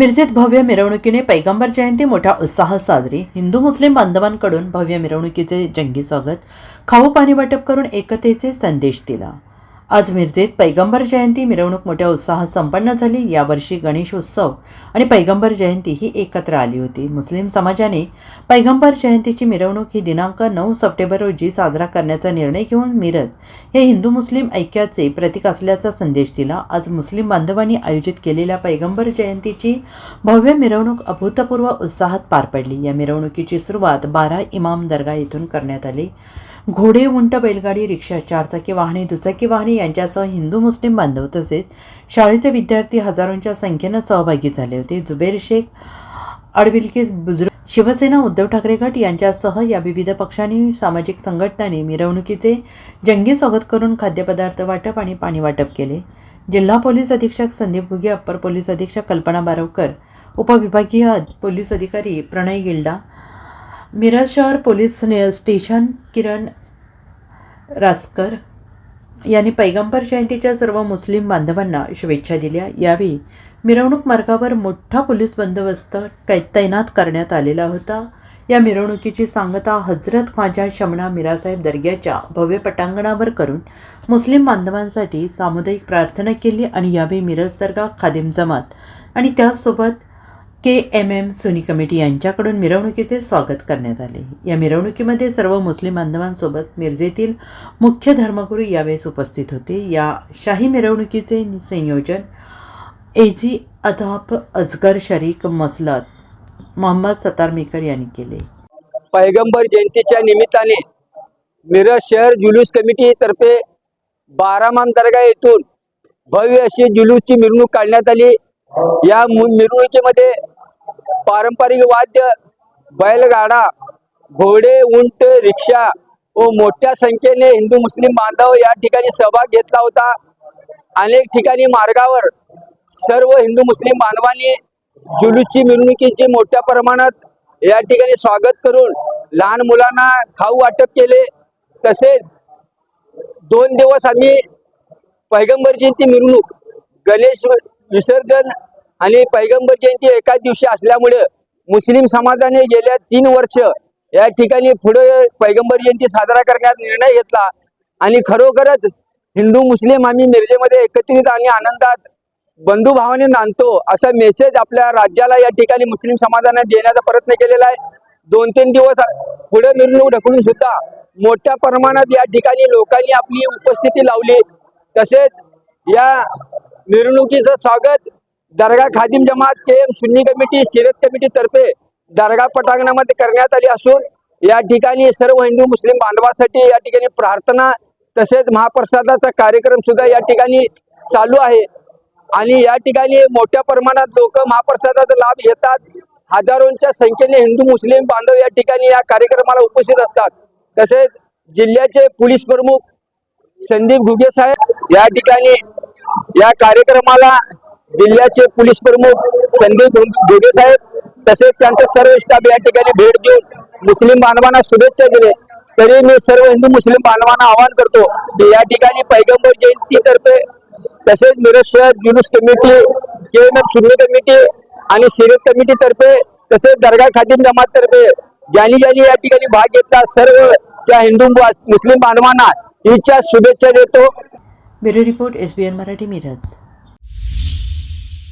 मिरजेत भव्य मिरवणुकीने पैगंबर जयंती मोठ्या उत्साहात साजरी. हिंदू मुस्लिम बांधवांकडून भव्य मिरवणुकीचे जंगी स्वागत. खाऊ पाणी वाटप करून एकतेचे संदेश दिला. आज मिरजेत पैगंबर जयंती मिरवणूक मोठ्या उत्साहात संपन्न झाली. यावर्षी गणेशोत्सव आणि पैगंबर जयंती ही एकत्र आली होती. मुस्लिम समाजाने पैगंबर जयंतीची मिरवणूक ही दिनांक नऊ सप्टेंबर रोजी साजरा करण्याचा निर्णय घेऊन मिरज हे हिंदू मुस्लिम ऐक्याचे प्रतीक असल्याचा संदेश दिला. आज मुस्लिम बांधवांनी आयोजित केलेल्या पैगंबर जयंतीची भव्य मिरवणूक अभूतपूर्व उत्साहात पार पडली. या मिरवणुकीची सुरुवात बारा इमाम दर्गा येथून करण्यात आली. घोडे उंट बैलगाडी रिक्षा चारचाकी वाहने दुचाकी वाहने यांच्यासह हिंदू मुस्लिम बांधव तसेच शाळेचे विद्यार्थी हजारोंच्या संख्येनं सहभागी झाले होते. जुबेर शेख अडबिलकीस बुजुर्ग शिवसेना उद्धव ठाकरे गट यांच्यासह या विविध पक्षांनी सामाजिक संघटनांनी मिरवणुकीचे जंगी स्वागत करून खाद्यपदार्थ वाटप आणि पाणी वाटप केले. जिल्हा पोलीस अधीक्षक संदीप घुगे अप्पर पोलीस अधीक्षक कल्पना बारवकर उपविभागीय पोलीस अधिकारी प्रणय गिल्डा मिरज शहर पोलीस ने- स्टेशन किरण रासकर यांनी पैगंबर जयंतीच्या सर्व मुस्लिम बांधवांना शुभेच्छा दिल्या. यावेळी मिरवणूक मार्गावर मोठा पोलीस बंदोबस्त कै तैनात करण्यात आलेला होता. या मिरवणुकीची सांगता हजरत ख्वाजा शमणा मिरासाहेब दर्ग्याच्या भव्य पटांगणावर करून मुस्लिम बांधवांसाठी सामुदायिक प्रार्थना केली आणि यावेळी मिरज दर्गा खादिम जमात आणि त्याचसोबत K M M Sunni committee यांच्याकडून मिरवणुकीचे स्वागत करण्यात आले. या मिरवणुकीमध्ये सर्व मुस्लिम बांधवांसोबत मिरजेतील मुख्य धर्मगुरू यावेळेस उपस्थित होते. या शाही मिरवणुकीचे संयोजन एजी अधाप अजगर शरीक मसलत मोहम्मद सतारमेकर यांनी केले. पैगंबर जयंतीच्या निमित्ताने मिरज शहर जुलूस कमिटीतर्फे बारामान दर्गा येथून भव्य अशी जुलूसची मिरवणूक काढण्यात आली. या मु- मिरवणुकीमध्ये पारंपरिक वाद्य बैलगाडा घोडे उंट रिक्षा व मोठ्या संख्येने हिंदू मुस्लिम बांधव या ठिकाणी सहभाग घेतला होता. अनेक ठिकाणी मार्गावर सर्व हिंदू मुस्लिम बांधवांनी जुलूसची मिरवणुकीचे मोठ्या प्रमाणात या ठिकाणी स्वागत करून लहान मुलांना खाऊ वाटप केले. तसेच दोन दिवस आम्ही पैगंबर जयंती मिरवणूक गणेश विसर्जन आणि पैगंबर जयंती एकाच दिवशी असल्यामुळे मुस्लिम समाजाने गेल्या तीन वर्ष या ठिकाणी पुढे पैगंबर जयंती साजरा करण्यात निर्णय घेतला. आणि खरोखरच हिंदू मुस्लिम आम्ही मिरजेमध्ये एकत्रित आणि आनंदात बंधुभावाने नांदतो असा मेसेज आपल्या राज्याला या ठिकाणी मुस्लिम समाजाने देण्याचा प्रयत्न केलेला आहे. दोन तीन दिवस पुढे मिरवणूक ढकलून सुद्धा मोठ्या प्रमाणात या ठिकाणी लोकांनी आपली उपस्थिती लावली. तसेच या मिरवणुकीचं स्वागत दर्गा Khadim Jamat K M Sunni committee Seerat committee तर्फे दर्गा पटांगणामध्ये करण्यात आली असून या ठिकाणी सर्व हिंदू मुस्लिम बांधवासाठी या ठिकाणी प्रार्थना तसेच महाप्रसादाचा कार्यक्रम सुद्धा या ठिकाणी चालू आहे. आणि या ठिकाणी मोठ्या प्रमाणात लोक महाप्रसादाचा लाभ घेतात. हजारोंच्या संख्येने हिंदू मुस्लिम बांधव या ठिकाणी या कार्यक्रमाला उपस्थित असतात. तसेच जिल्ह्याचे पोलीस प्रमुख संदीप घुगे साहेब या ठिकाणी या कार्यक्रमाला जिल्ह्याचे पोलीस प्रमुख संदीप दोघे साहेब तसेच त्यांचा सर्व स्टाफ या ठिकाणी भेट देऊन मुस्लिम बांधवांना शुभेच्छा दिले. तरी मी सर्व हिंदू मुस्लिम बांधवांना आवाहन करतो की या ठिकाणी पैगंबर जयंतीतर्फे तसेच मिरज शहर जुलूस committee K M F Sunni committee आणि सिरत कमिटीतर्फे तसेच दर्गा खादिम जमात तर्फे ज्यांनी ज्यांनी या ठिकाणी भाग घेतला सर्व त्या हिंदू मुस्लिम बांधवांना ईदच्या शुभेच्छा देतो. Bureau report S B N Marathi Miraj.